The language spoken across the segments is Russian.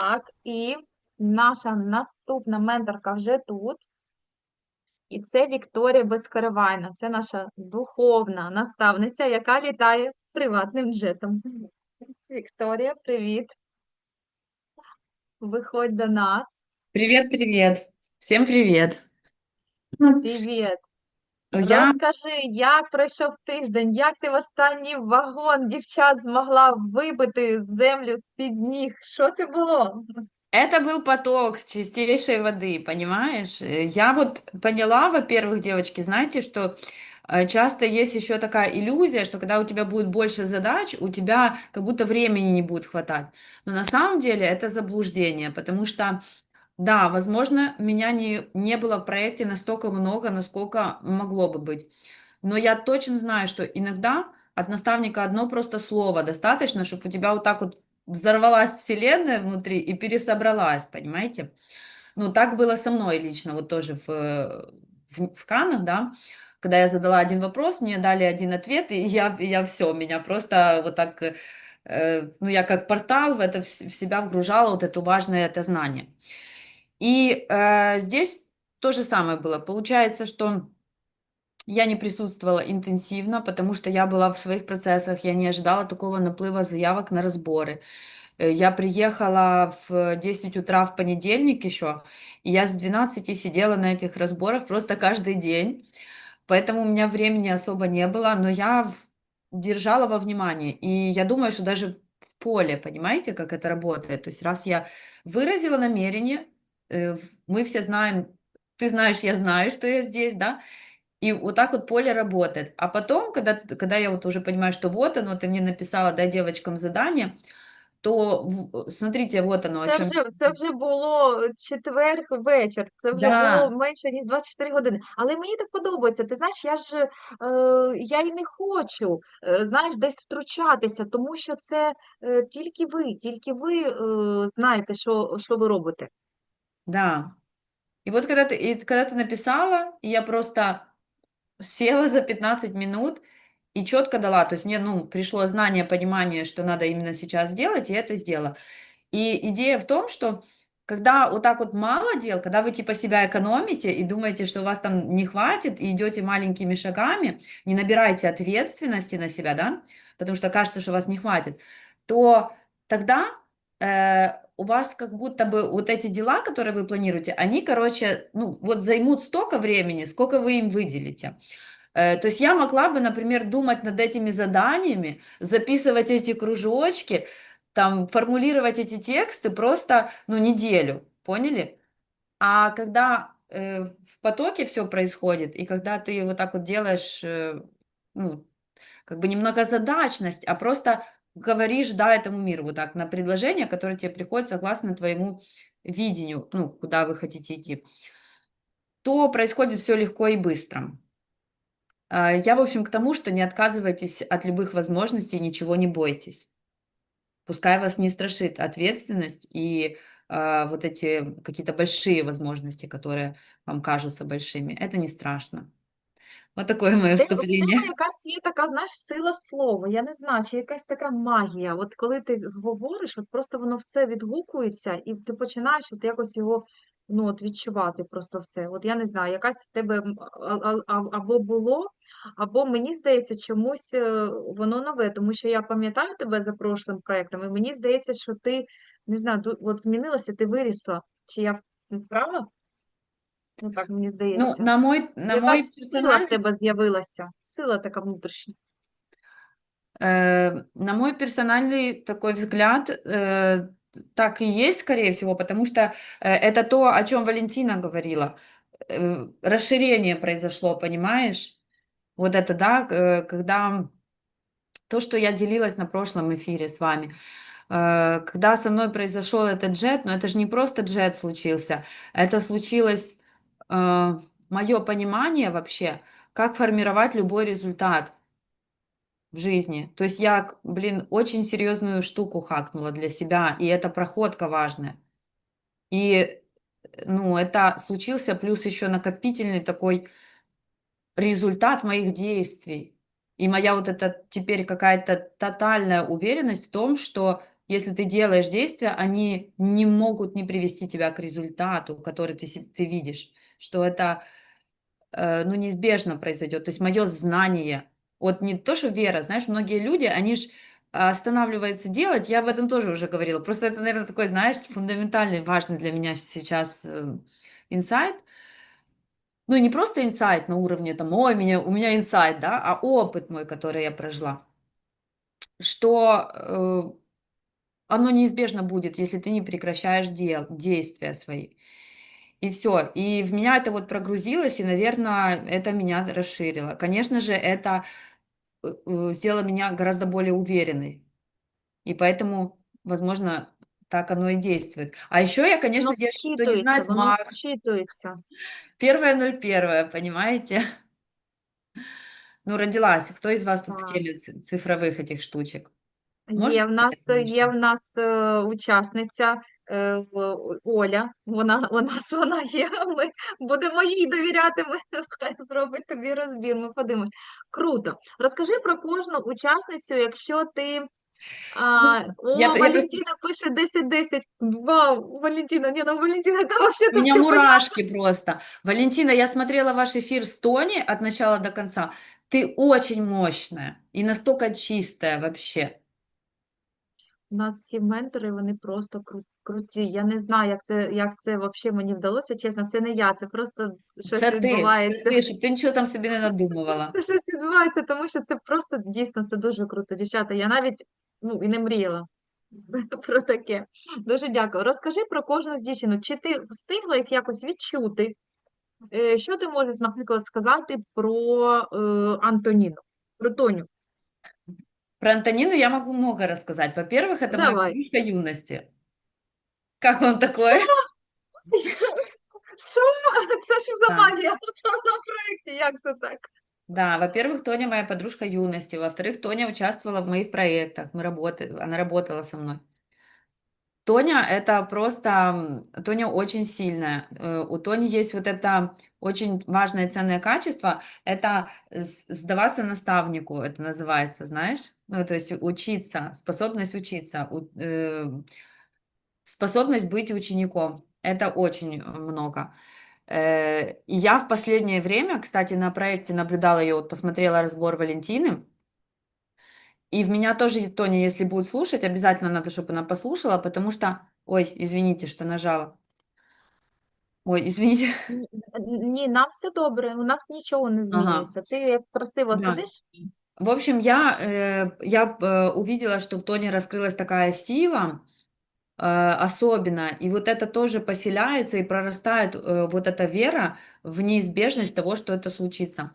Так, і наша наступна менторка вже тут. І це Вікторія Безкоровайна. Це наша духовна наставниця, яка літає приватним джетом. Вікторія, привіт. Виходь до нас. Привет, привет. Всем привет. Привіт. Я, Розкажи, як пройшов тиждень, як ти в останній вагон дівчат змогла вибити землю з-під ніг? Що це було? это был поток с чистейшей воды, понимаешь? Э, Я вот поняла, во-первых, девочки, знаете, что э, часто есть еще такая иллюзия, что когда у тебя будет больше задач, у тебя как будто времени не будет хватать. Но на самом деле это заблуждение, потому что, да, возможно, меня не, не было в проекте настолько много, насколько могло бы быть. Но я точно знаю, что иногда от наставника одно просто слово достаточно, чтобы у тебя вот так вот взорвалась вселенная внутри и пересобралась, понимаете? Ну, так было со мной лично, вот тоже в, в, в Каннах, да, когда я задала один вопрос, мне дали один ответ, и я, я все, меня просто вот так, э, ну, я как портал в это в себя вгружала вот это важное это знание. И э, здесь то же самое было. Получается, что я не присутствовала интенсивно, потому что я была в своих процессах, я не ожидала такого наплыва заявок на разборы. Э, Я приехала в 10 утра в понедельник еще, и я с 12 сидела на этих разборах просто каждый день. Поэтому у меня времени особо не было, но я держала во внимании. И я думаю, что даже в поле, понимаете, как это работает? То есть раз я выразила намерение, мы все знаем, ты знаешь, я знаю, что я здесь, да, и вот так вот поле работает. А потом, когда, т- когда я вот уже понимаю, что вот оно, ты мне написала, дай девочкам задание, то в- смотрите, вот оно, о Це чем... вже, це вже було четвер вечір, це вже Да. було менше, ніж 24 години. Але мені так подобається. Ти знаєш, я ж е, я і не хочу, е, знаєш, десь втручатися, тому що це е, тільки ви, тільки ви е, знаєте, що, що ви робите. Да. И вот когда ты, и когда ты написала, и я просто села за 15 минут и четко дала, то есть мне, ну, пришло знание, понимание, что надо именно сейчас сделать, и это сделала. И идея в том, что когда вот так вот мало дел, когда вы типа себя экономите и думаете, что у вас там не хватит, и идете маленькими шагами, не набираете ответственности на себя, да, потому что кажется, что у вас не хватит, то тогда э, у вас как будто бы вот эти дела, которые вы планируете, они, короче, ну, вот займут столько времени, сколько вы им выделите. Э, То есть я могла бы, например, думать над этими заданиями, записывать эти кружочки, там, формулировать эти тексты просто, ну, неделю, поняли? А когда э, в потоке все происходит, и когда ты вот так вот делаешь, э, ну, как бы не многозадачность, а просто говоришь «да» этому миру, вот так, на предложение, которое тебе приходит согласно твоему видению, ну, куда вы хотите идти, то происходит все легко и быстро. А, Я, в общем, к тому, что не отказывайтесь от любых возможностей, ничего не бойтесь. Пускай вас не страшит ответственность и а, вот эти какие-то большие возможности, которые вам кажутся большими. Это не страшно. Вот такое мое Де- тебе вступление. якась є така, знаєш, сила слова. Я не знаю, чи якась така магія. От коли ти говориш, от просто воно все відгукується, і ти починаєш от якось його ну, от відчувати просто все. От я не знаю, якась в тебе м, а- а- а- або було, або мені здається, чомусь е, воно нове, тому що я пам'ятаю тебе за прошлим проектом, і мені здається, що ти не знаю, ду- от змінилася, ти вирісла. Чи я в- права? Ну так мені Ну, здається. на мой, на мой Якась сила в персональный, тебе з'явилася, сила така внутрішня. э, на мой персональный такой взгляд, э, так и есть, скорее всего, потому что э, это то, о чем Валентина говорила. Э, расширение произошло, понимаешь? Вот это, да, к- э, когда то, что я делилась на прошлом эфире с вами, э, когда со мной произошел этот джет, но это же не просто джет случился, это случилось мое понимание вообще, как формировать любой результат в жизни. То есть я, блин, очень серьезную штуку хакнула для себя, и это проходка важная. И, э, ну, это случился плюс еще накопительный такой результат моих действий. И моя вот эта теперь какая-то тотальная уверенность в том, что если ты делаешь действия, они не могут не привести тебя к результату, который ты, ты видишь, что это э, ну, неизбежно произойдет. То есть мое знание, вот не то, что вера, знаешь, многие люди, они же останавливаются делать, я об этом тоже уже говорила, просто это, наверное, такой, знаешь, фундаментальный, важный для меня сейчас э, инсайт, ну, не просто инсайт на уровне там, ой, меня, у меня инсайт, да, а опыт мой, который я прожила, что э, оно неизбежно будет, если ты не прекращаешь дел, действия свои. И все. И в меня это вот прогрузилось, и, наверное, это меня расширило. Конечно же, это э, э, сделало меня гораздо более уверенной. И поэтому, возможно, так оно и действует. А еще я, конечно, девочки, кто не считується, знает, воно считується. Первое ноль первое, понимаете? Ну, родилась. Кто из вас тут в Так. теме цифровых этих штучек? Є Можете в нас, сказать, є Танюшка? в нас е, учасниця е, в- Оля. Вона у нас вона є. Ми будемо їй довіряти. Ми хай зробить тобі розбір. Ми подивимось. Круто. Розкажи про кожну учасницю, якщо ти. А, Слушай, о, я, я просто... Валентина пише 10-10. Вау, Валентина, не, ну Валентина, это вообще У там меня все понятно. мурашки просто. Валентина, я смотрела ваш эфир с Тони от начала до конца. Ты очень мощная и настолько чистая вообще. У нас всі ментори, вони просто кру- круті. Я не знаю, як це, як це взагалі мені вдалося, чесно, це не я, це просто щось Це ти, це відбувається. ти, щоб ти нічого там собі не надумувала. Просто щось відбувається, тому що це просто дійсно це дуже круто, дівчата. Я навіть ну, і не мріяла про таке. Дуже дякую. Розкажи про кожну з дівчинок. Чи ти встигла їх якось відчути? Е, Що ти можеш, наприклад, сказати про е, Антоніну, про Тоню? Про Антонину я могу много рассказать. Во-первых, это моя Давай. подружка юности. Как вам Що? такое? Що? Це що за Да. магія на проєкті? Як це так? Да, во-первых, Тоня моя подружка юности. Во-вторых, Тоня участвовала в моих проектах. Мы работали, она работала со мной. Тоня это просто, Тоня очень сильная. Э, У Тони есть вот это очень важное ценное качество, это сдаваться наставнику, это называется, знаешь? Ну, то есть учиться, способность учиться, э, способность быть учеником. Это очень много. Э, Я в последнее время, кстати, на проекте наблюдала ее, вот посмотрела разбор Валентины, и в меня тоже, Тоня, если будет слушать, обязательно надо, чтобы она послушала, потому что... Ой, извините, что нажала. Ой, извините. Ні, ні, нам все добре, у нас нічого не Ага, змінюється. Ти як красиво да. сидиш, В общем, я, э, я э, увидела, что в Тоне раскрылась такая сила, э, особенно, и вот это тоже поселяется и прорастает э, вот эта вера в неизбежность того, что это случится.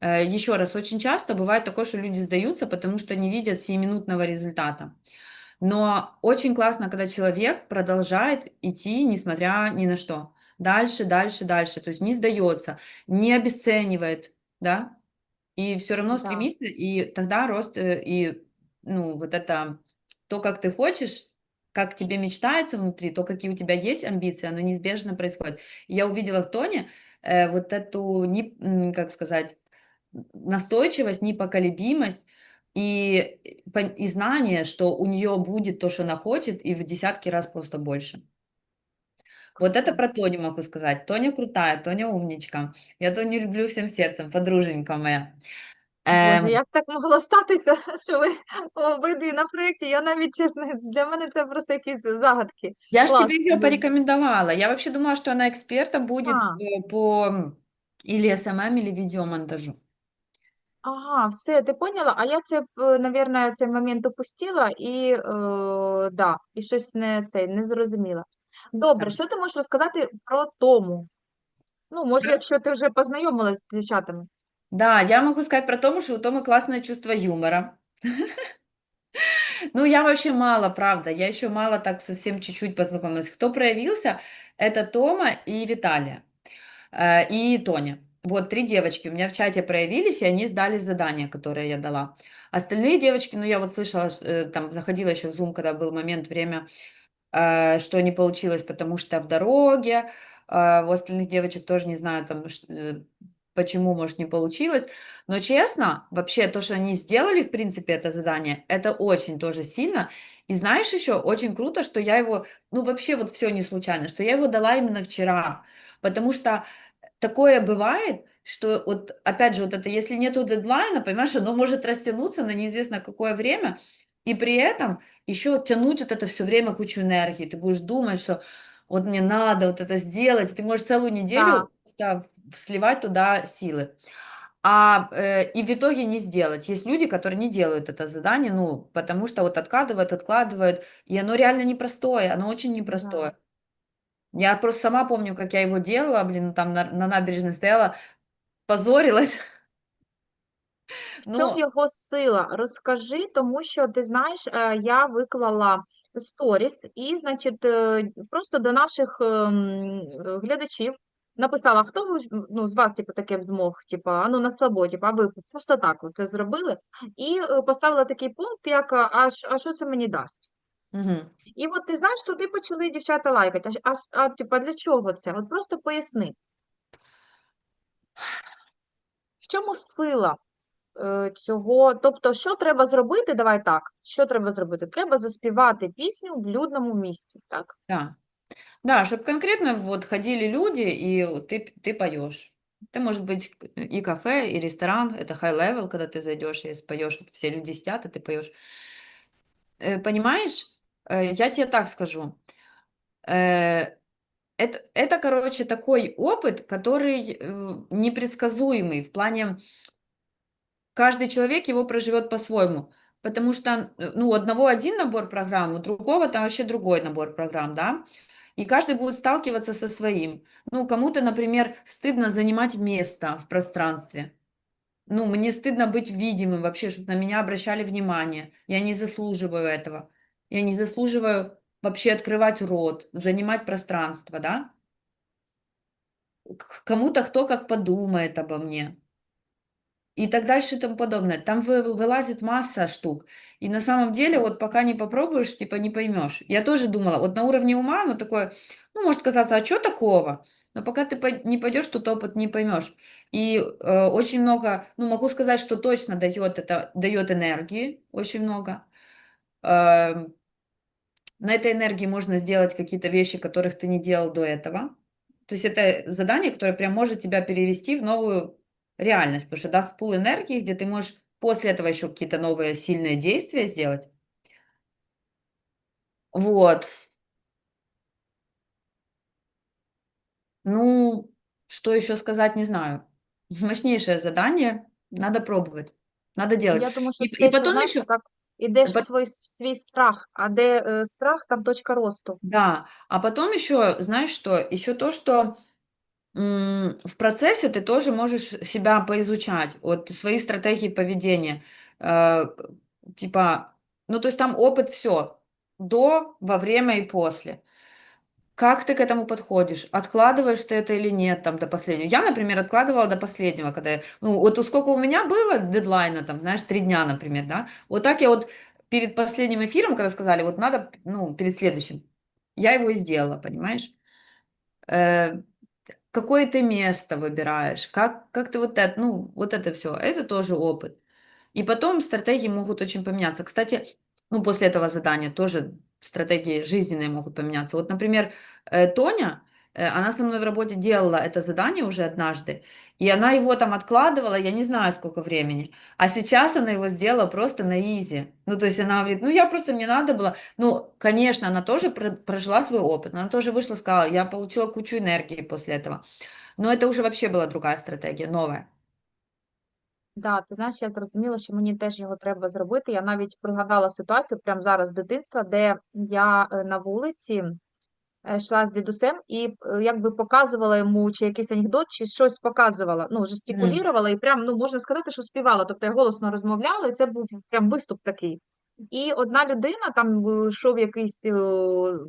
Э, Еще раз, очень часто бывает такое, что люди сдаются, потому что не видят сиюминутного результата. Но очень классно, когда человек продолжает идти, несмотря ни на что. Дальше, дальше, дальше. То есть не сдается, не обесценивает, да, и все равно да. стремится, и тогда рост, э, и, ну, вот это, то, как ты хочешь, как тебе мечтается внутри, то, какие у тебя есть амбиции, оно неизбежно происходит. Я увидела в Тоне э, вот эту, не, как сказать, настойчивость, непоколебимость и, э, пон- и знание, что у нее будет то, что она хочет, и в десятки раз просто больше. Вот это Круто. про Тоню могу сказать. Тоня крутая, Тоня умничка. Я Тоню люблю всем сердцем, подруженька моя. Боже, Ем, як так могло статися, що ви обидві на проєкті? Я навіть чесно, для мене це просто якісь загадки. Я ж тебе Клас. ее порекомендовала. Я вообще думала, что она экспертом будет А, э, по м, или СММ, или видеомонтажу. ага, все, ти поняла? А я це, е, навірно, цей момент опустила і, е, да, і щось не, цей, не зрозуміла. Добре, Так. що ти можеш розказати про Тому? Ну, може, Про- якщо ти вже познайомилась з дівчатами. Да, я могу сказать про Тому, что у Томы классное чувство юмора. Ну, я вообще мало, правда, я еще мало так совсем чуть-чуть познакомилась. Кто проявился, это Тома и Виталия, э, и Тоня. Вот три девочки у меня в чате проявились, и они сдали задание, которое я дала. Остальные девочки, ну, я вот слышала, э, там, заходила еще в Zoom, когда был момент, время, э, что не получилось, потому что в дороге. э, У остальных девочек тоже не знаю, там, э, почему, может, не получилось. Но честно, вообще то, что они сделали, в принципе, это задание, это очень тоже сильно. И знаешь еще, очень круто, что я его, ну вообще вот все не случайно, что я его дала именно вчера, потому что такое бывает, что вот опять же вот это, если нету дедлайна, понимаешь, оно может растянуться на неизвестно какое время, и при этом еще тянуть вот это все время кучу энергии. Ты будешь думать, что вот мне надо вот это сделать, ты можешь целую Да, неделю в- сливать туда силы. А, э, и в итоге не сделать. Есть люди, которые не делают это задание, ну, потому что вот откладывают, откладывают, и оно реально непростое, оно очень да. Я просто сама помню, как я его делала, блин, там на, на набережной стояла, позорилась. В чому Ну, його сила? Розкажи, тому що ти знаєш, е, я виклала сторіс і, значить, е, просто до наших глядачів написала, хто ви, ну, з вас, типу, таке б змог, типу, а ну на слабо, типу, а ви просто так це зробили. І е, поставила такий пункт, як а а що це мені дасть? мгм. І от ти знаєш, туди почали дівчата лайкати. А, ш- а, ш- а типу, для чого це? От просто поясни, в чому сила? е, цього. Тобто, що треба зробити? Давай так. Що треба зробити? Треба заспівати пісню в людному місці, так? Да. Да, чтобы конкретно вот ходили люди, и вот ты, ты поешь. Это может быть к- и кафе, и ресторан, это high level, когда ты зайдешь и споешь, вот все люди сидят, и ты поешь. Э, Понимаешь, Э, Я тебе так скажу. Э, Это, это, короче, такой опыт, который э, непредсказуемый в плане каждый человек его проживет по-своему. Потому что, э, ну, у одного один набор программ, у другого там вообще другой набор программ, да? И каждый будет сталкиваться со своим. Ну, кому-то, например, стыдно занимать место в пространстве. Ну, мне стыдно быть видимым вообще, чтобы на меня обращали внимание. Я не заслуживаю этого. Я не заслуживаю вообще открывать рот, занимать пространство, да? Кому-то кто как подумает обо мне. И так дальше и тому подобное. Там вы вылазит масса штук. И на самом деле, вот пока не попробуешь, типа не поймешь. Я тоже думала, вот на уровне ума, ну такое, ну может казаться, а что такого? Но пока ты не пойдешь, тот опыт не поймешь. И э, очень много, ну могу сказать, что точно дает это, дает энергии, очень много. Эм, на этой энергии можно сделать какие-то вещи, которых ты не делал до этого. То есть это задание, которое прям может тебя перевести в новую реальность, потому что даст пул энергии, где ты можешь после этого еще какие-то новые сильные действия сделать. Вот. Ну, что еще сказать, не знаю. Мощнейшее задание, надо пробовать, надо делать. Я думаю, що И, и потом еще, як ідеш в свій, в свій страх, а де е, страх, там точка росту. да, а потом еще, знаешь что, еще то, что М, В процессе ты тоже можешь себя поизучать, вот свои стратегии поведения. Э, к- Типа, ну то есть там опыт все, до, во время и после. Как ты к этому подходишь? Откладываешь ты это или нет там до последнего? Я, например, откладывала до последнего, когда, я- ну вот сколько у меня было дедлайна, там, знаешь, три дня, например, да? Вот так я вот перед последним эфиром, когда сказали, вот надо, ну, перед следующим, я его и сделала, понимаешь? Э, Какое ты место выбираешь, как, как ты вот это, ну, вот это все, это тоже опыт. И потом стратегии могут очень поменяться. Кстати, ну, после этого задания тоже стратегии жизненные могут поменяться. Вот, например, э, Тоня, э, она со мной в работе делала это задание уже однажды, и она его там откладывала, я не знаю сколько времени, а сейчас она его сделала просто на изи. Ну, то есть она говорит, ну, я просто, мне надо было, ну, конечно, она тоже про- прожила свой опыт, она тоже вышла, сказала, я получила кучу энергии после этого. Но это уже вообще была другая стратегия, новая. Да, ти знаєш, я зрозуміла, що мені теж його треба зробити. Я навіть пригадала ситуацію прямо зараз з дитинства, де я е, на вулиці е, йшла з дідусем і е, якби показувала йому чи якийсь анекдот, чи щось показувала, ну, М, жестикулювала і прям, ну, можна сказати, що співала. Тобто я голосно розмовляла, і це був прям виступ такий. І одна людина, там е, йшов якийсь, е,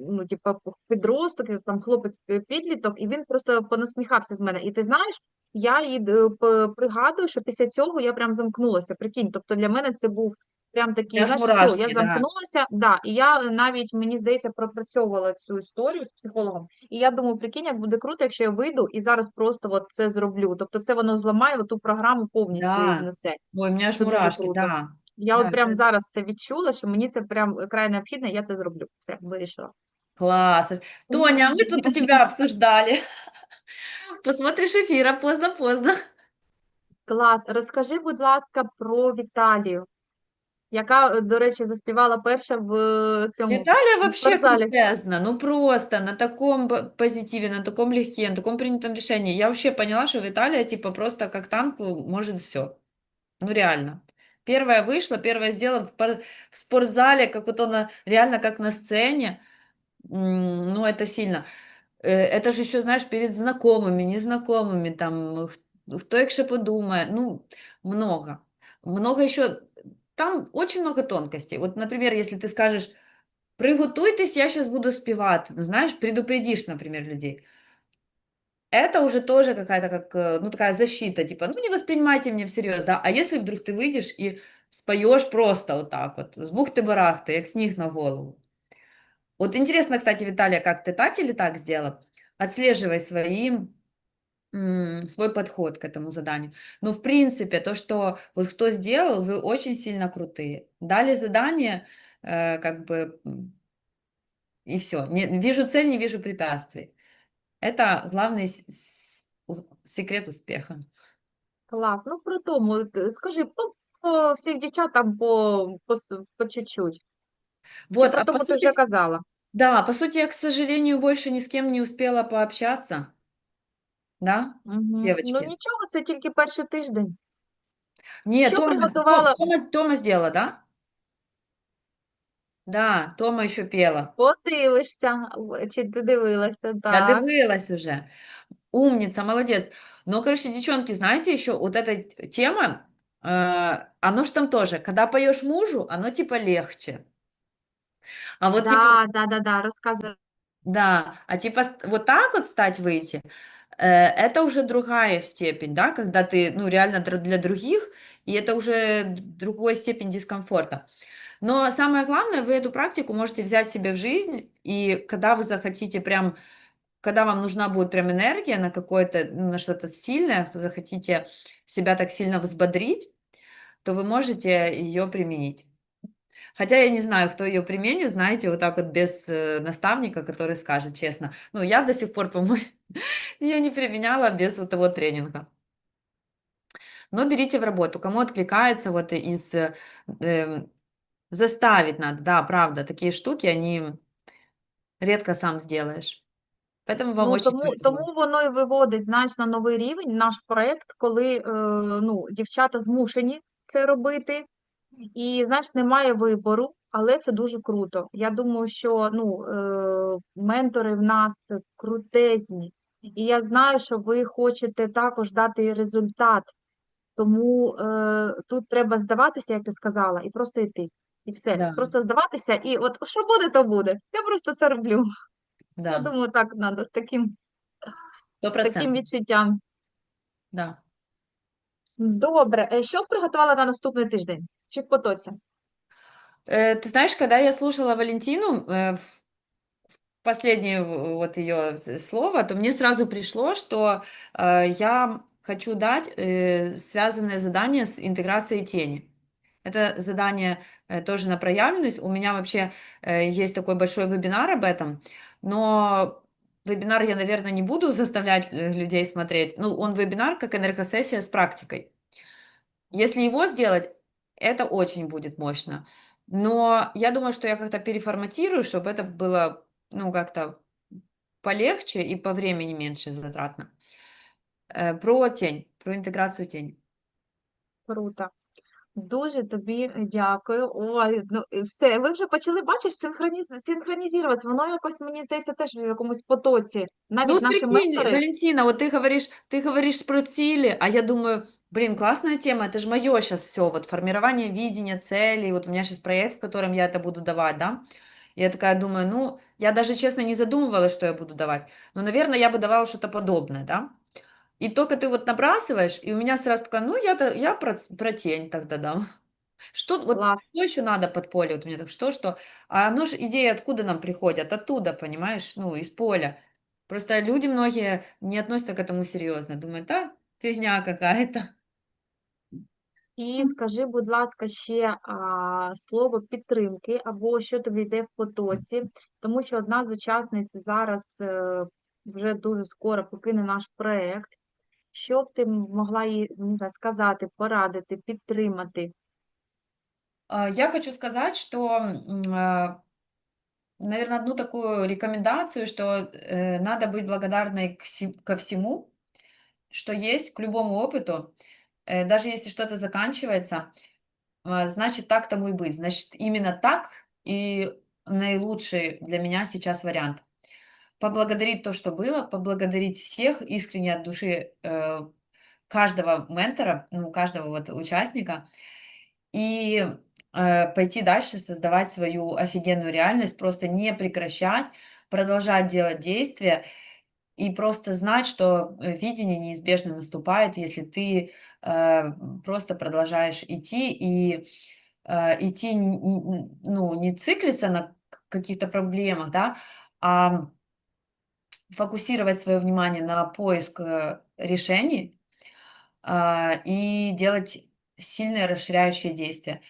ну, типу, підросток, там хлопець підліток, і він просто понасміхався з мене. І ти знаєш, я їй е, пригадую, що після цього я прям замкнулася. Прикинь, тобто для мене це був Прям все, я мурашки, да. замкнулася, да, і я навіть, мені здається, пропрацьовувала цю історію з психологом, і я думаю, прикинь, як буде круто, якщо я вийду і зараз просто от це зроблю. Тобто це воно зламає ту програму повністю і знесе. Ой, у меня аж мурашки, круто. да. Я Да, от прям это зараз це відчула, що мені це прям край необхідно, я це зроблю. Все, вирішила. класс. Тоня, мы тут у тебя обсуждали. Посмотришь эфир, а поздно-поздно. Клас. Розкажи, будь ласка, про Віталію, яка, е, до речі, заспівала перша в е, цьому Виталия в вообще спортзалі. крутезна, ну просто на таком б- позитиве, на таком легке, на таком принятом решении. Я вообще поняла, что Виталия типа просто как танку может все. Ну реально. Первая вышла, первая сделала в, пор- в спортзале, как вот она реально как на сцене. М, Ну это сильно. Э, Это же еще, знаешь, перед знакомыми, незнакомыми, там, х- кто еще подумает, ну, много. Много еще, там очень много тонкостей. Вот, например, если ты скажешь, приготуйтесь, я сейчас буду спевать, ну, знаешь, предупредишь, например, людей. Это уже тоже какая-то как, э, ну, такая защита, типа, ну, не воспринимайте меня всерьез, да, а если вдруг ты выйдешь и споешь просто вот так вот, с бухты-барахты, как сніг на голову. Вот интересно, кстати, Виталия, как ты так или так сделал? Отслеживай свои, м, свой подход к этому заданию. Но, в принципе, то, что вот кто сделал, вы очень сильно крутые. Дали задание, э, как бы, и все. Не, вижу цель, не вижу препятствий. Это главный с- секрет успеха. Клас. Ну, про тому, от, скажи, по, по всіх дівчатам по, по, с- по чуть-чуть. Чи Вот, про а по тому ти вже сути, казала? Да, по сути, я, к сожалению, больше ни с кем не успела пообщаться, да, Угу. Ну, девочки? нічого, це тільки перший тиждень. Не, Що Тома, приготувала? Тома, Тома сделала, да? Да, Тома еще пела. Подивишся, в- чи ти дивилася, Я так. дивилась уже. Умница, молодец. Но, короче, девчонки, знаете, еще вот эта т- тема, э, оно ж там тоже, когда поешь мужу, оно типа легче. А вот типа, Да, да, да, да, розказуй. да, а типа вот так вот стать выйти, э, это уже другая степень, да, когда ты, ну, реально др- для других, и это уже д- другой степень дискомфорта. Но самое главное, вы эту практику можете взять себе в жизнь, и когда вы захотите прям, когда вам нужна будет прям энергия на какое-то, ну, на что-то сильное, захотите себя так сильно взбодрить, то вы можете ее применить. Хотя я не знаю, кто ее применит, знаете, вот так вот без э, наставника, который скажет честно. Ну, я до сих пор, по-моему, ее не применяла без вот того тренинга. Но берите в работу. Кому откликается вот из... э, эм, заставить надо, да, правда, такие штуки, они редко сам сделаешь. Поэтому вам Ну, очень тому, повезло. тому воно і виводить, знаєш, на новий рівень наш проект, коли е, ну, дівчата змушені це робити, І, знаєш, немає вибору, але це дуже круто. Я думаю, що ну, е, ментори в нас крутезні, і я знаю, що ви хочете також дати результат, тому е, тут треба здаватися, як ти сказала, і просто йти. І все. Да, Просто здаватися, і от що буде, то буде. Я просто це роблю. Я думаю, так треба, з таким, з таким відчуттям. да. Добре, е, що приготувала на наступний тиждень? Чи в потоці? Э, Ты знаешь, когда я слушала Валентину, э, в- последнее вот ее слово, то мне сразу пришло, что э, я хочу дать связанное задание с интеграцией тени. Это задание тоже на проявленность. У меня вообще есть такой большой вебинар об этом, но вебинар я, наверное, не буду заставлять людей смотреть. Ну, он вебинар как энергосессия с практикой. Если его сделать, это очень будет мощно. Но я думаю, что я как-то переформатирую, чтобы это было, ну, как-то полегче и по времени меньше затратно. Э, Про тень, про интеграцию тени. Круто. Дуже тобі дякую. Ой, ну і все, ви вже почали, бачиш, синхрониз... синхронізуватися. Воно якось, мені здається, теж в якомусь потоці. Ну Навіть вот наші прикинь, ментори, Валентина, вот ты говоришь, ты говоришь про цели, а я думаю, блин, классная тема, это же мое сейчас все, вот формирование видения, целей, вот у меня сейчас проект, в котором я это буду давать, да, я такая думаю, ну, я даже, честно, не задумывалась, что я буду давать, но, наверное, я бы давала что-то подобное, да, и только ты вот набрасываешь, и у меня сразу такая, ну, я, то- я про, про тень тогда дам. Что вот Класс. что еще надо подполье? Вот у меня так что, что? А оно ж идеи откуда нам приходят? Оттуда, понимаешь? Ну, из поля. Просто люди многие не относятся к этому серьезно. Думают, да, фигня какая-то. І скажи, будь ласка, ще а, слово підтримки або що тобі йде в потоці, тому що одна з учасниць зараз е, вже дуже скоро покине наш проект. Що б ти м- могла їй не знаю, сказати, порадити, підтримати? А, Я хочу сказать, что, наверное, одну такую рекомендацию, что э, надо быть благодарной к се- ко всему, что есть, к любому опыту. Э, Даже если что-то заканчивается, а, значит, так тому и быть. Значит, именно так и наилучший для меня сейчас вариант. Поблагодарить то, что было, поблагодарить всех искренне от души э, каждого ментора, ну, каждого вот участника, и э, пойти дальше, создавать свою офигенную реальность, просто не прекращать, продолжать делать действия и просто знать, что э, видение неизбежно наступает, если ты э, просто продолжаешь идти и э, идти, ну, не циклиться на каких-то проблемах, да, а фокусировать свое внимание на поиск э, решений а, и делать сильные расширяющие действия,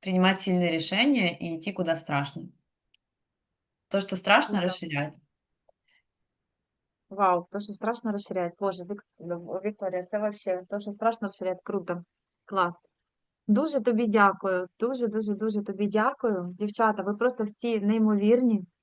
принимать сильные решения и идти куда страшно. То, что страшно, Круто. расширяет. Вау, то, що страшно розширяє. Боже, Вік... ну, Вікторія, це вообще, то, що страшно розширяє, круто. Клас. Дуже тобі дякую. Дуже, дуже, дуже тобі дякую. Дівчата, ви просто всі неймовірні.